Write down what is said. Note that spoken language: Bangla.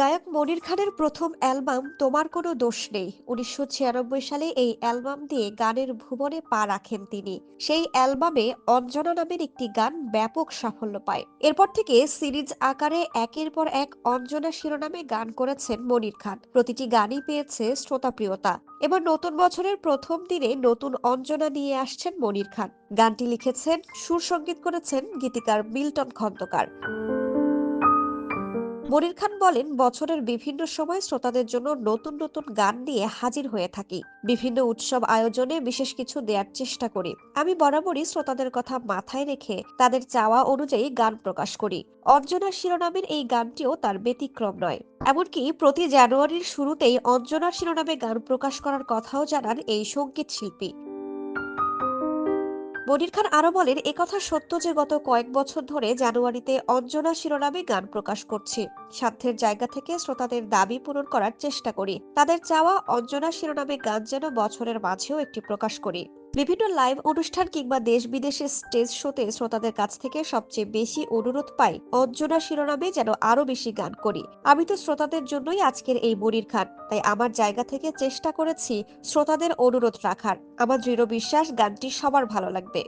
গায়ক মনির খানের প্রথম অ্যালবাম তোমার কোনো দোষ নেই। উনিশশো ছিয়ানব্বই সালে এই অ্যালবাম দিয়ে গানের ভুবনে পা রাখেন তিনি। সেই অ্যালবামে অঞ্জনা নামের একটি গান ব্যাপক সাফল্য পায়। এরপর থেকে সিরিজ আকারে একের পর এক অঞ্জনা শিরোনামে গান করেছেন মনির খান। প্রতিটি গানই পেয়েছে শ্রোতাপ্রিয়তা। এবার নতুন বছরের প্রথম দিনে নতুন অঞ্জনা নিয়ে আসছেন মনির খান। গানটি লিখেছেন, সুর সংগীত করেছেন গীতিকার মিল্টন খন্দকার। মনির খান বলেন, বছরের বিভিন্ন সময় শ্রোতাদের জন্য নতুন নতুন গান নিয়ে হাজির হয়ে থাকি। বিভিন্ন উৎসব আয়োজনে বিশেষ কিছু দেওয়ার চেষ্টা করি। আমি বরাবরই শ্রোতাদের কথা মাথায় রেখে তাদের চাওয়া অনুযায়ী গান প্রকাশ করি। অঞ্জনা শিরোনামের এই গানটিও তার ব্যতিক্রম নয়। এমনকি প্রতি জানুয়ারির শুরুতেই অঞ্জনা শিরোনামে গান প্রকাশ করার কথাও জানান এই সংগীত শিল্পী। মনির খান আরও বলেন একথা সত্য যে গত কয়েক বছর ধরে জানুয়ারিতে অঞ্জনা শিরোনামে গান প্রকাশ করছি। সাধ্যের জায়গা থেকে শ্রোতাদের দাবি পূরণ করার চেষ্টা করি। তাদের চাওয়া অঞ্জনা শিরোনামে গান যেন বছরের মাঝেও একটি প্রকাশ করি। বিভিন্ন লাইভ অনুষ্ঠান কিংবা দেশ বিদেশের স্টেজ শোতে শ্রোতাদের কাছ থেকে সবচেয়ে বেশি অনুরোধ পাই অঞ্জনা শিরোনামে যেন আরও বেশি গান করি। আমি তো শ্রোতাদের জন্যই আজকের এই মনির খান, তাই আমার জায়গা থেকে চেষ্টা করেছি শ্রোতাদের অনুরোধ রাখার। আমার দৃঢ় বিশ্বাস গানটি সবার ভালো লাগবে।